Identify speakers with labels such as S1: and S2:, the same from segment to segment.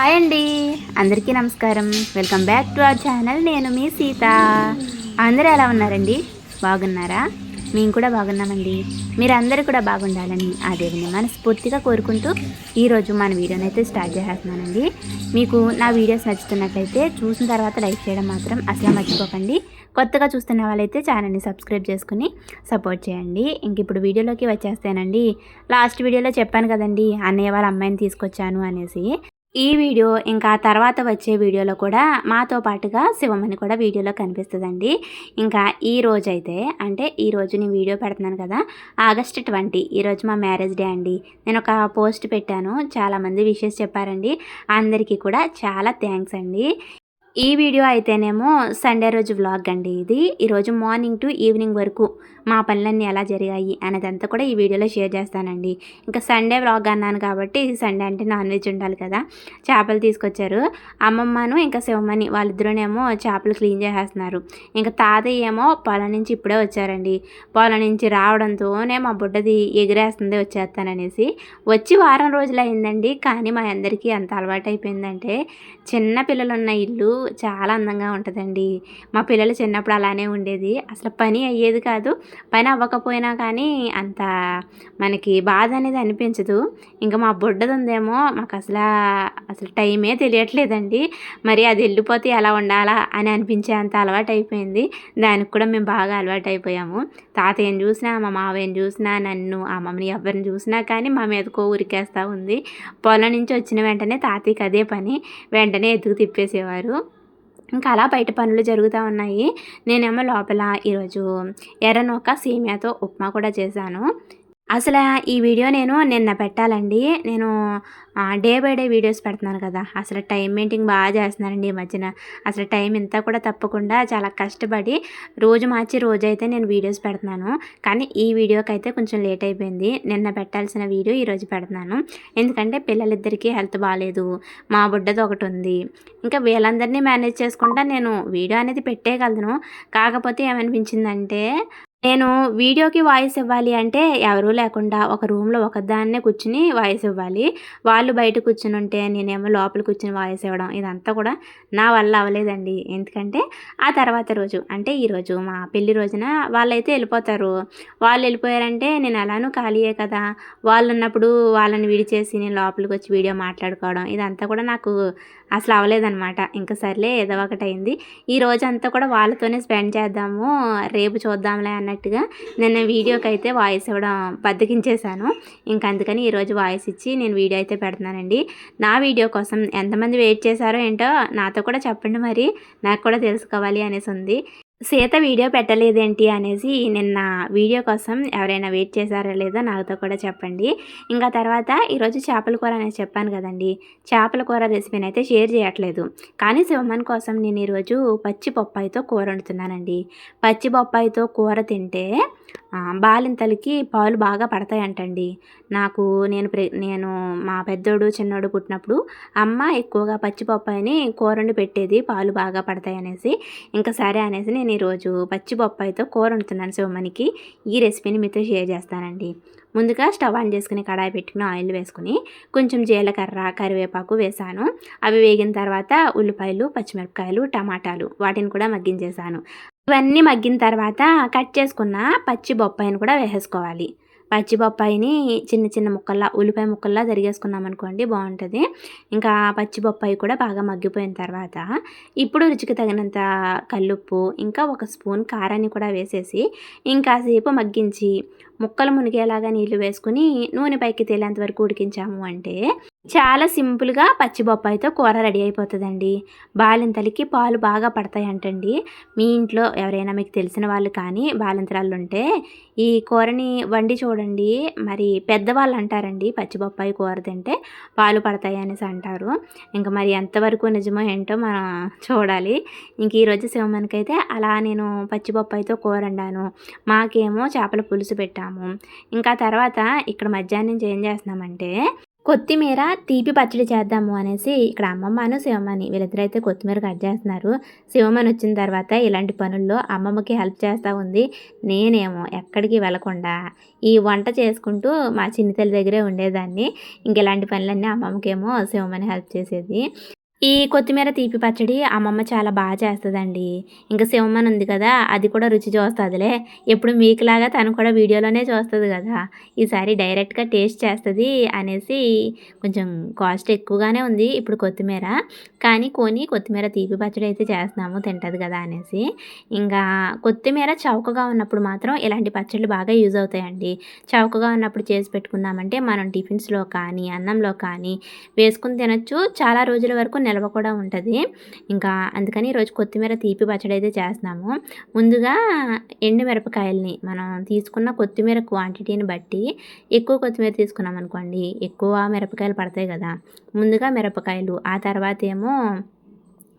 S1: Hi అండి. అందరికీ నమస్కారం. Welcome back to our channel. నేను మీ సీత. అందరూ ఎలా ఉన్నారండి? బాగున్నారా? మేము కూడా బాగున్నామండి. మీరందరూ కూడా బాగుండాలని ఆ దేవుని మనస్ఫూర్తిగా కోరుకుంటూ ఈరోజు మన వీడియోని అయితే స్టార్ట్ చేస్తున్నానండి మీకు నా వీడియోస్ నచ్చుతున్నట్లయితే చూసిన తర్వాత లైక్ చేయడం మాత్రం అసలు మర్చిపోకండి. కొత్తగా చూస్తున్న వాళ్ళైతే ఛానల్ని సబ్స్క్రైబ్ చేసుకుని సపోర్ట్ చేయండి. ఇంక ఇప్పుడు వీడియోలోకి వచ్చేస్తానండి. లాస్ట్ వీడియోలో చెప్పాను కదండి అన్నయ్య వాళ్ళ అమ్మాయిని తీసుకొచ్చాను అనేసి. ఈ వీడియో ఇంకా తర్వాత వచ్చే వీడియోలో కూడా మాతో పాటుగా శివమని కూడా వీడియోలో కనిపిస్తుందండి. ఇంకా ఈ రోజు అయితే అంటే ఈ రోజు నేను వీడియో పెడుతున్నాను కదా ఆగస్ట్ ట్వంటీ ఈరోజు మా మ్యారేజ్ డే అండి. నేను ఒక పోస్ట్ పెట్టాను చాలామంది విషెస్ చెప్పారండి. అందరికీ కూడా చాలా థ్యాంక్స్ అండి. ఈ వీడియో అయితేనేమో సండే రోజు వ్లాగ్ అండి ఇది. ఈరోజు మార్నింగ్ టు ఈవినింగ్ వరకు మా పనులన్నీ ఎలా జరిగాయి అనేదంతా కూడా ఈ వీడియోలో షేర్ చేస్తానండి. ఇంకా సండే వ్లాగ్ అన్నాను కాబట్టి సండే అంటే నాన్ వెజ్ ఉండాలి కదా. చేపలు తీసుకొచ్చారు. అమ్మమ్మను ఇంకా శివమ్మని వాళ్ళిద్దరూనేమో చేపలు క్లీన్ చేసేస్తున్నారు. ఇంకా తాతయ్య ఏమో పొలం నుంచి ఇప్పుడే వచ్చారండి. పొలం నుంచి రావడంతోనే మా బుడ్డది ఎగిరేస్తుంది వచ్చేస్తాననేసి. వచ్చి వారం రోజులు అయిందండి కానీ మా అందరికీ అంత అలవాటు అయిపోయిందంటే చిన్న పిల్లలు ఉన్న ఇల్లు చాలా అందంగా ఉంటుందండి. మా పిల్లలు చిన్నప్పుడు అలానే ఉండేది. అసలు పని అయ్యేది కాదు. పని అవ్వకపోయినా కానీ అంత మనకి బాధ అనేది అనిపించదు. ఇంకా మా బుడ్డది ఉందేమో మాకు అసలు అసలు టైమే తెలియట్లేదండి. మరి అది వెళ్ళిపోతే ఎలా ఉండాలా అని అనిపించే అంత అలవాటు అయిపోయింది దానికి కూడా మేము బాగా అలవాటు అయిపోయాము తాతయ్యని చూసినా మా మావయ్యని చూసినా నన్ను ఆ మమ్మని ఎవరిని చూసినా కానీ మా మీదకో ఉరికేస్తూ ఉంది. పొలం నుంచి వచ్చిన వెంటనే తాతయ్యకి అదే పని. వెంటనే ఎత్తుకు తిప్పేసేవారు. ఇంకా అలా బయట పనులు జరుగుతూ ఉన్నాయి. నేనేమో లోపల ఈరోజు ఎర్రనొక్క సీమియాతో ఉప్మా కూడా చేశాను. అసలు ఈ వీడియో నేను నిన్న పెట్టాలండి. నేను డే బై డే వీడియోస్ పెడుతున్నాను కదా. అసలు టైం మెయింటింగ్ బాగా చేస్తున్నానండి ఈ మధ్యన. అసలు టైం ఇంత కూడా తప్పకుండా చాలా కష్టపడి రోజు మార్చి రోజు అయితే నేను వీడియోస్ పెడుతున్నాను. కానీ ఈ వీడియోకి అయితే కొంచెం లేట్ అయిపోయింది. నిన్న పెట్టాల్సిన వీడియో ఈరోజు పెడుతున్నాను. ఎందుకంటే పిల్లలిద్దరికీ హెల్త్ బాగాలేదు మా బుడ్డది ఒకటి ఉంది. ఇంకా వీళ్ళందరినీ మేనేజ్ చేసుకుంటా నేను వీడియో అనేది పెట్టేయగలను. కాకపోతే ఏమనిపించిందంటే నేను వీడియోకి వాయిస్ ఇవ్వాలి అంటే ఎవరూ లేకుండా ఒక రూమ్లో ఒకదాన్నే కూర్చుని వాయిస్ ఇవ్వాలి. వాళ్ళు బయట కూర్చుని ఉంటే నేనేమో లోపల కూర్చుని వాయిస్ ఇవ్వడం ఇదంతా కూడా నా వల్ల అవ్వలేదండి. ఎందుకంటే ఆ తర్వాత రోజు అంటే ఈరోజు మా పెళ్ళి రోజున వాళ్ళైతే వెళ్ళిపోతారు. వాళ్ళు వెళ్ళిపోయారంటే నేను ఎలానూ ఖాళీయే కదా. వాళ్ళు ఉన్నప్పుడు వాళ్ళని విడిచేసి నేను లోపలికి వచ్చి వీడియో మాట్లాడుకోవడం ఇదంతా కూడా నాకు అసలు అవ్వలేదన్నమాట. ఇంకా సర్లే ఏదో ఒకటి అయింది ఈ రోజంతా కూడా వాళ్ళతోనే స్పెండ్ చేద్దాము రేపు చూద్దాంలే అన్నట్టుగా నేను వీడియోకి అయితే వాయిస్ ఇవ్వడం బద్దకించేశాను. ఇంకా అందుకని ఈరోజు వాయిస్ ఇచ్చి నేను వీడియో అయితే పెడుతున్నానండి. నా వీడియో కోసం ఎంతమంది వెయిట్ చేశారో ఏంటో నాతో కూడా చెప్పండి మరి. నాకు కూడా తెలుసుకోవాలి అనేసి ఉంది సీత వీడియో పెట్టలేదేంటి అనేసి నిన్న వీడియో కోసం ఎవరైనా వెయిట్ చేశారో లేదో నాతో కూడా చెప్పండి. ఇంకా తర్వాత ఈరోజు చేపల కూర అనేది చెప్పాను కదండి. చేపల కూర రెసిపీని అయితే షేర్ చేయట్లేదు. కానీ శివమన్ కోసం నేను ఈరోజు పచ్చి బొప్పాయితో కూర వండుతున్నానండి. పచ్చి బొప్పాయితో కూర తింటే బాలింతలకి పాలు బాగా పడతాయంటండి. నాకు నేను ప్రె నేను మా పెద్దోడు చిన్నోడు పుట్టినప్పుడు అమ్మ ఎక్కువగా పచ్చి బొప్పాయిని కూరండి పెట్టేది పాలు బాగా పడతాయి అనేసి ఇంకా సరే అనేసి నేను ఈరోజు పచ్చి బొప్పాయితో కూర వండుతున్నాను శివమణికి ఈ రెసిపీని మీతో షేర్ చేస్తానండి. ముందుగా స్టవ్ ఆన్ చేసుకుని కడాయి పెట్టుకుని ఆయిల్ వేసుకుని కొంచెం జీలకర్ర కరివేపాకు వేసాను. అవి వేగిన తర్వాత ఉల్లిపాయలు పచ్చిమిరపకాయలు టమాటాలు వాటిని కూడా మగ్గించేశాను ఇవన్నీ మగ్గిన తర్వాత కట్ చేసుకున్న పచ్చి బొప్పాయిని కూడా వేసేసుకోవాలి. పచ్చి బొప్పాయిని చిన్న చిన్న ముక్కల్లా ఉల్లిపాయ ముక్కల్లా జరిగేసుకున్నాం అనుకోండి బాగుంటుంది. ఇంకా పచ్చి బొప్పాయి కూడా బాగా మగ్గిపోయిన తర్వాత ఇప్పుడు రుచికి తగినంత కల్లుప్పు ఇంకా ఒక స్పూన్ కారాన్ని కూడా వేసేసి ఇంకాసేపు మగ్గించి ముక్కలు మునిగేలాగా నీళ్ళు వేసుకుని నూనె పైకి తేలేంత వరకు ఉడికించాము అంటే చాలా సింపుల్గా పచ్చి బొప్పాయితో కూర రెడీ అయిపోతుందండి. బాలింతలకి పాలు బాగా పడతాయంటండి. మీ ఇంట్లో ఎవరైనా మీకు తెలిసిన వాళ్ళు కానీ బాలింతరాళ్ళు ఉంటే ఈ కూరని వండి చూడండి. మరి పెద్దవాళ్ళు అంటారండి పచ్చి బొప్పాయి కూర తింటే పాలు పడతాయి అనేసి అంటారు. ఇంకా మరి ఎంతవరకు నిజమో ఏంటో మనం చూడాలి. ఇంక ఈరోజు శివమనికైతే అలా నేను పచ్చి బొప్పాయితో కూర వండాను. మాకేమో చేపల పులుసు పెట్టాము. ఇంకా తర్వాత ఇక్కడ మధ్యాహ్నం ఏం చేస్తున్నామంటే కొత్తిమీర తీపి పచ్చడి చేద్దాము అనేసి ఇక్కడ అమ్మమ్మను శివమ్మని వీళ్ళిద్దరు అయితే కొత్తిమీర కట్ చేస్తున్నారు. శివమ్మని వచ్చిన తర్వాత ఇలాంటి పనుల్లో అమ్మమ్మకి హెల్ప్ చేస్తూ ఉంది. నేనేమో ఎక్కడికి వెళ్ళకుండా ఈ వంట చేసుకుంటూ మా చిన్నతల్లి దగ్గరే ఉండేదాన్ని. ఇంక ఇలాంటి పనులన్నీ అమ్మమ్మకేమో శివమ్మని హెల్ప్ చేసేది. ఈ కొత్తిమీర తీపి పచ్చడి అమ్మమ్మ చాలా బాగా చేస్తుందండి. ఇంకా శివమ్మని ఉంది కదా అది కూడా రుచి చూస్తుందిలే. ఎప్పుడు మీకులాగా తను కూడా వీడియోలోనే చూస్తుంది కదా. ఈసారి డైరెక్ట్గా టేస్ట్ చేస్తుంది అనేసి కొంచెం కాస్ట్ ఎక్కువగానే ఉంది ఇప్పుడు కొత్తిమీర. కానీ కొని కొత్తిమీర తీపి పచ్చడి అయితే చేస్తున్నాము తింటుంది కదా అనేసి. ఇంకా కొత్తిమీర చౌకగా ఉన్నప్పుడు మాత్రం ఇలాంటి పచ్చళ్ళు బాగా యూజ్ అవుతాయండి. చౌకగా ఉన్నప్పుడు చేసి పెట్టుకున్నామంటే మనం టిఫిన్స్లో కానీ అన్నంలో కానీ వేసుకుని తినచ్చు. చాలా రోజుల వరకు నిల్వ కూడా ఉంటుంది. ఇంకా అందుకని ఈరోజు కొత్తిమీర తీపి పచ్చడి అయితే చేస్తున్నాము. ముందుగా ఎండు మిరపకాయల్ని మనం తీసుకున్న కొత్తిమీర క్వాంటిటీని బట్టి ఎక్కువ కొత్తిమీర తీసుకున్నాం అనుకోండి ఎక్కువ మిరపకాయలు పడతాయి కదా. ముందుగా మిరపకాయలు ఆ తర్వాత ఏమో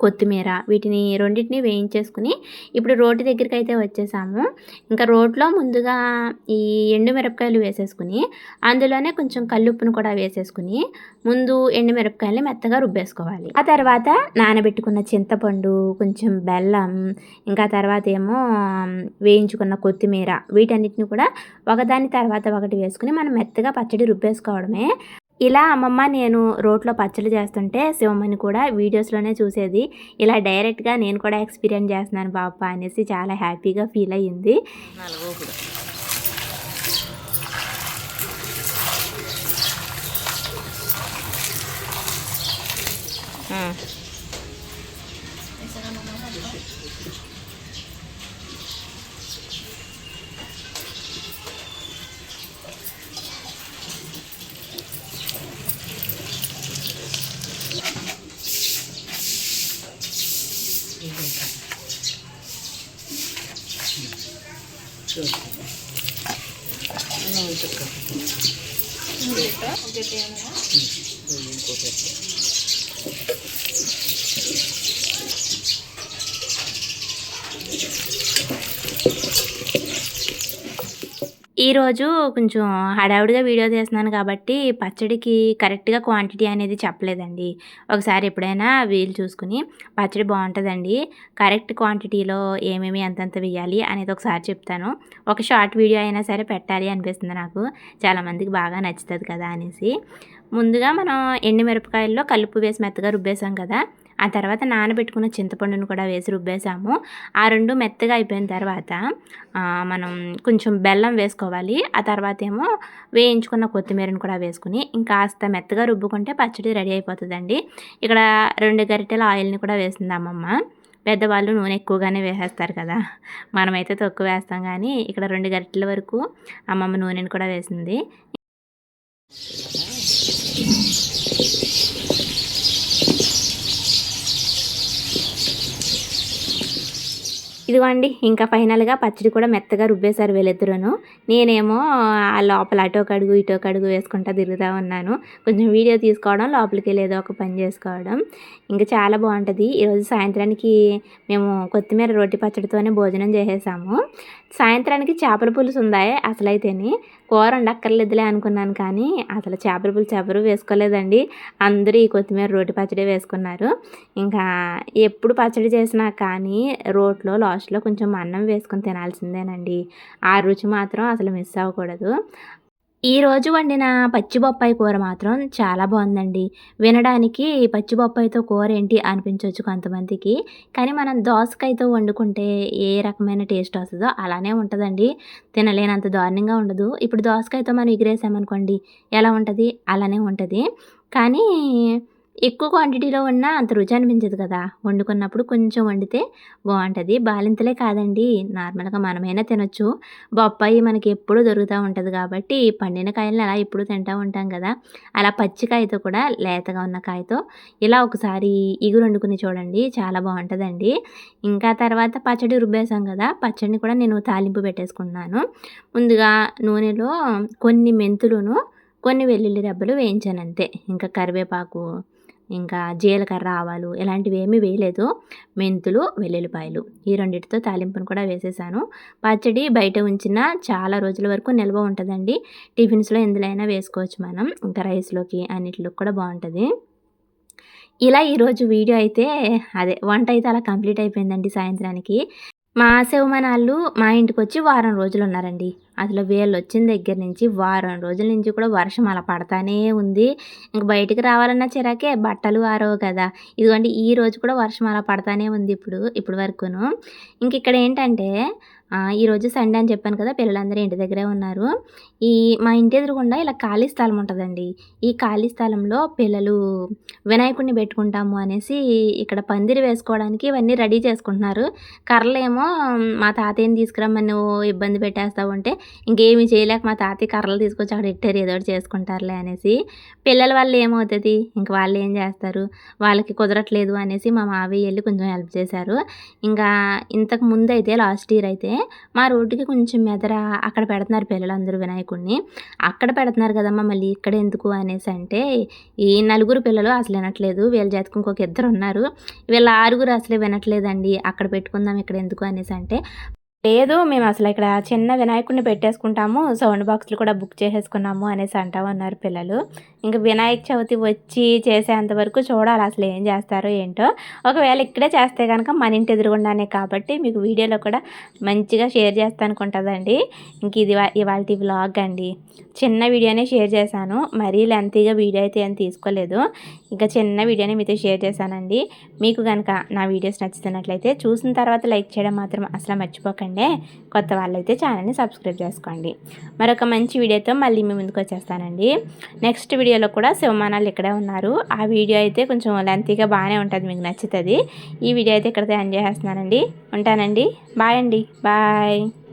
S1: కొత్తిమీర వీటిని రెండింటిని వేయించేసుకుని ఇప్పుడు రోటి దగ్గరికి అయితే వచ్చేసాము. ఇంకా రోట్లో ముందుగా ఈ ఎండు మిరపకాయలు వేసేసుకుని అందులోనే కొంచెం కల్లుప్పును కూడా వేసేసుకుని ముందు ఎండు మిరపకాయల్ని మెత్తగా రుబ్బేసుకోవాలి. ఆ తర్వాత నానబెట్టుకున్న చింతపండు కొంచెం బెల్లం ఇంకా తర్వాత ఏమో వేయించుకున్న కొత్తిమీర వీటన్నిటిని కూడా ఒకదాని తర్వాత ఒకటి వేసుకుని మనం మెత్తగా పచ్చడి రుబ్బేసుకోవడమే. ఇలా అమ్మమ్మ నేను రోట్లో పచ్చడి చేస్తుంటే శివమ్మని కూడా వీడియోస్లోనే చూసేది. ఇలా డైరెక్ట్గా నేను కూడా ఎక్స్పీరియన్స్ చేస్తున్నాను బాప అనేసి చాలా హ్యాపీగా ఫీల్ అయ్యింది. ఇంకొకటి ఈరోజు కొంచెం హడావుడిగా వీడియో తీస్తున్నాను కాబట్టి పచ్చడికి కరెక్ట్గా క్వాంటిటీ అనేది చెప్పలేదండి. ఒకసారి ఎప్పుడైనా వీలు చూసుకుని పచ్చడి బాగుంటుందండి కరెక్ట్ క్వాంటిటీలో ఏమేమి ఎంతెంత వేయాలి అనేది ఒకసారి చెప్తాను. ఒక షార్ట్ వీడియో అయినా సరే పెట్టాలి అనిపిస్తుంది నాకు. చాలామందికి బాగా నచ్చుతుంది కదా అనేసి. ముందుగా మనం ఎండు మిరపకాయల్లో కలుపు వేసి మెత్తగా రుబ్బేసాం కదా ఆ తర్వాత నానబెట్టుకున్న చింతపండును కూడా వేసి రుబ్బేసాము. ఆ రెండు మెత్తగా అయిపోయిన తర్వాత మనం కొంచెం బెల్లం వేసుకోవాలి. ఆ తర్వాత ఏమో వేయించుకున్న కొత్తిమీరను కూడా వేసుకుని ఇంకాస్త మెత్తగా రుబ్బుకుంటే పచ్చడి రెడీ అయిపోతుందండి. ఇక్కడ రెండు గరిటెల ఆయిల్ని కూడా వేసింది అమ్మమ్మ పెద్దవాళ్ళు నూనె ఎక్కువగానే వేసేస్తారు కదా. మనమైతే తక్కువ వేస్తాం కానీ ఇక్కడ రెండు గరిటెల వరకు అమ్మమ్మ నూనెని కూడా వేసింది. ఇదిగోండి ఇంకా ఫైనల్గా పచ్చడి కూడా మెత్తగా రుబ్బేశారు వీళ్ళిద్దరూను నేనేమో ఆ లోపల అటో కడుగు ఇటో కడుగు వేసుకుంటా తిరుగుతూ ఉన్నాను. కొంచెం వీడియో తీసుకోవడం లోపలికి వెళ్ళి ఏదో ఒక పని చేసుకోవడం. ఇంకా చాలా బాగుంటుంది. ఈరోజు సాయంత్రానికి మేము కొత్తిమీర రోటి పచ్చడితోనే భోజనం చేసేసాము. సాయంత్రానికి చేపల పులుసు ఉందాయి అసలైతేనే. కూర ఉండక్కర్లేదులే అనుకున్నాను కానీ అసలు చేపల పులుసు ఎవరు వేసుకోలేదండి. అందరూ ఈ కొత్తిమీర రోటి పచ్చడి వేసుకున్నారు. ఇంకా ఎప్పుడు పచ్చడి చేసినా కానీ రోట్లో లాస్ట్లో కొంచెం అన్నం వేసుకొని తినాల్సిందేనండి. ఆ రుచి మాత్రం అసలు మిస్ అవ్వకూడదు. ఈరోజు వండిన పచ్చి బొప్పాయి కూర మాత్రం చాలా బాగుందండి. వినడానికి పచ్చి బొప్పాయితో కూర ఏంటి అనిపించవచ్చు కొంతమందికి. కానీ మనం దోసకాయతో వండుకుంటే ఏ రకమైన టేస్ట్ వస్తుందో అలానే ఉంటుందండి. తినలేనంత దారుణంగా ఉండదు. ఇప్పుడు దోసకాయతో మనం ఎగిరేసామనుకోండి ఎలా ఉంటుంది? అలానే ఉంటుంది. కానీ ఎక్కువ క్వాంటిటీలో ఉన్న అంత రుచి అనిపించదు కదా. వండుకున్నప్పుడు కొంచెం వండితే బాగుంటుంది. బాలింతలే కాదండి. నార్మల్గా మనమైనా తినొచ్చు. బొప్పాయి మనకి ఎప్పుడూ దొరుకుతూ ఉంటుంది కాబట్టి పండిన కాయలను అలా ఎప్పుడు తింటూ ఉంటాం కదా. అలా పచ్చికాయతో కూడా లేతగా ఉన్న కాయతో ఇలా ఒకసారి ఇగురు వండుకుని చూడండి. చాలా బాగుంటుందండి. ఇంకా తర్వాత పచ్చడి రుబ్బేసాం కదా. పచ్చడిని కూడా నేను తాలింపు పెట్టేసుకున్నాను. ముందుగా నూనెలో కొన్ని మెంతులను కొన్ని వెల్లుల్లి రెబ్బలు వేయించాను అంతే. ఇంకా కరివేపాకు ఇంకా జీలకర్ర ఆవాలు ఇలాంటివి ఏమీ వేయలేదు. మెంతులు వెల్లుల్లిపాయలు ఈ రెండింటితో తాలింపును కూడా వేసేసాను. పచ్చడి బయట ఉంచిన చాలా రోజుల వరకు నిల్వ ఉంటుందండి. టిఫిన్స్లో ఎందులో వేసుకోవచ్చు మనం. ఇంకా రైస్లోకి అన్నిటిలోకి కూడా బాగుంటుంది. ఇలా ఈరోజు వీడియో అయితే అదే వంట అయితే అలా కంప్లీట్ అయిపోయిందండి సాయంత్రానికి. మా శివమనాళ్ళు మా ఇంటికి వచ్చి వారం రోజులు ఉన్నారండి అసలు వీళ్ళు వచ్చిన దగ్గర నుంచి వారం రోజుల నుంచి కూడా వర్షం అలా పడతానే ఉంది. ఇంక బయటికి రావాలన్న చిరాకే బట్టలు ఆరవు కదా. ఇదిగోండి ఈ రోజు కూడా వర్షం అలా పడతానే ఉంది ఇప్పుడు ఇప్పుడు వరకును. ఇంక ఇక్కడ ఏంటంటే ఈరోజు సండే అని చెప్పాను కదా పిల్లలందరూ ఇంటి దగ్గరే ఉన్నారు. ఈ మా ఇంటి ఎదురుగుండా ఇలా ఖాళీ స్థలం ఉంటుందండి. ఈ ఖాళీ స్థలంలో పిల్లలు వినాయకుడిని పెట్టుకుంటాము అనేసి ఇక్కడ పందిరి వేసుకోవడానికి ఇవన్నీ రెడీ చేసుకుంటున్నారు. కర్రలేమో మా తాతయ్యని తీసుకురమ్మని ఇబ్బంది పెట్టేస్తావు అంటే ఇంకేమి చేయలేక మా తాతయ్య కర్రలు తీసుకొచ్చి అక్కడ ఇట్టారు ఏదో చేసుకుంటారులే అనేసి. పిల్లల వల్ల ఏమవుతుంది? ఇంక వాళ్ళు ఏం చేస్తారు? వాళ్ళకి కుదరట్లేదు అనేసి మా మావయ్య వెళ్ళి కొంచెం హెల్ప్ చేశారు. ఇంకా ఇంతకు ముందు అయితే లాస్ట్ ఇయర్ అయితే మా రోడ్డుకి కొంచెం మెదర అక్కడ పెడుతున్నారు పిల్లలందరూ వినాయకుడిని అక్కడ పెడుతున్నారు కదమ్మా మళ్ళీ ఇక్కడ ఎందుకు అనేసి అంటే ఈ నలుగురు పిల్లలు అసలు వినట్లేదు. వీళ్ళ జాతికి ఇంకొక ఇద్దరు ఉన్నారు. వీళ్ళ ఆరుగురు అసలే వినట్లేదండి. అక్కడ పెట్టుకుందాం ఇక్కడ ఎందుకు అనేసి అంటే లేదు మేము అసలు ఇక్కడ చిన్న వినాయకుడిని పెట్టేసుకుంటాము. సౌండ్ బాక్స్లు కూడా బుక్ చేసేసుకున్నాము అనేసి అంటా ఉన్నారు పిల్లలు. ఇంకా వినాయక చవితి వచ్చి చేసేంత వరకు చూడాలి అసలు ఏం చేస్తారో ఏంటో. ఒకవేళ ఇక్కడే చేస్తే కనుక మన ఇంటి ఎదురుగుండానే కాబట్టి మీకు వీడియోలో కూడా మంచిగా షేర్ చేస్తాను అనుకుంటుందండి. ఇంక ఇది ఇవాళ వ్లాగ్ అండి. చిన్న వీడియోనే షేర్ చేశాను. మరీ లెంతీగా వీడియో అయితే ఏం తీసుకోలేదు. ఇంకా చిన్న వీడియోని మీతో షేర్ చేశానండి. మీకు కనుక నా వీడియోస్ నచ్చుతున్నట్లయితే చూసిన తర్వాత లైక్ చేయడం మాత్రం అసలు మర్చిపోకండి. కొత్త వాళ్ళైతే ఛానల్ని సబ్స్క్రైబ్ చేసుకోండి. మరొక మంచి వీడియోతో మళ్ళీ మీ ముందుకు వచ్చేస్తానండి. నెక్స్ట్ వీడియోలో కూడా శివమానాలు ఇక్కడే ఉన్నారు. ఆ వీడియో అయితే కొంచెం లెంతీగా బాగానే ఉంటుంది మీకు నచ్చుతుంది. ఈ వీడియో అయితే ఇక్కడితో ఎంజాయ్ చేస్తున్నానండి. ఉంటానండి. బాయ్ అండి. బాయ్.